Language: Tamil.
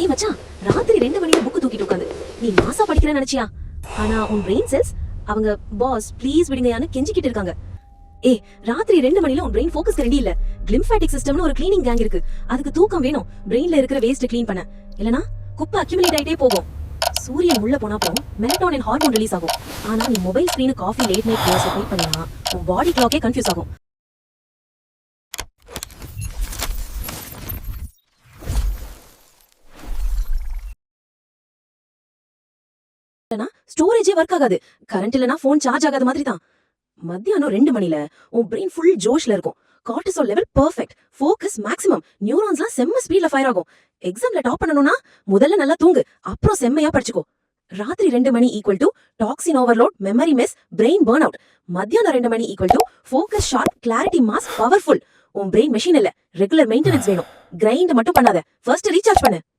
ஏ மச்சான் ராத்திரி ரெண்டு மணியில புக்கு தூக்கிட்டு உட்காந்து நீ மாசா படிக்கிறேன்னு நினைச்சியா? ஆனா உன் பிரெயின் செல்ஸ் அவங்க பாஸ் ப்ளீஸ் விடுங்கயான்னு கெஞ்சிக்கிட்டு இருக்காங்க. ஏய் ராத்திரி ரெண்டு மணில உன் பிரெயின் ஃபோக்கஸ் ரெடி இல்ல. கிளிம்ஃபேட்டிக் சிஸ்டம்னு ஒரு க்ளீனிங் கேங் இருக்கு. அதுக்கு தூக்கம் வேணும். பிரெயின்ல இருக்கிற வேஸ்ட் க்ளீன் பண்ண. இல்லனா குப்பை அக்யூமுலேட் ஆயிட்டே போகும். சூரியன் உள்ள போனா அப்புறம் மெலட்டோனின் ஹார்மோன் ரிலீஸ் ஆகும். ஆனா நீ mobile screen coffee late night class wait பண்ணினா உன் பாடி கிளாக்கே கன்ஃபியூஸ் ஆகும் இல்லனா ஸ்டோரேஜே ஒர்க் ஆகாது. கரண்ட் இல்லனா ஃபோன் சார்ஜ் ஆகாத மாதிரி தான் மத்தியானம் ரெண்டு மணில உன் பிரெயின் ஃபுல் ஜோஷ்ல இருக்கும். Cortisol level perfect focus maximum நியூரான்ஸ்லாம் செம்ம ஸ்பீட்ல ஃபயர் ஆகும். எக்ஸாம்ல டாப் பண்ணணும்னா முதல்ல நல்லா தூங்கு. அப்புறம் செம்மையா படிச்சுக்கோ. ராத்திரி ரெண்டு மணி equal to toxin overload memory miss brain burn out மத்தியானம் ரெண்டு மணி equal to focus sharp clarity mass powerful உன் பிரெயின் மெஷின் இல்ல. ரெகுலர் மெயின்டெனன்ஸ் வேணும். கிரைண்ட் மட்டும் பண்ணாத. ஃபர்ஸ்ட் ரீசார்ஜ் பண்ணு.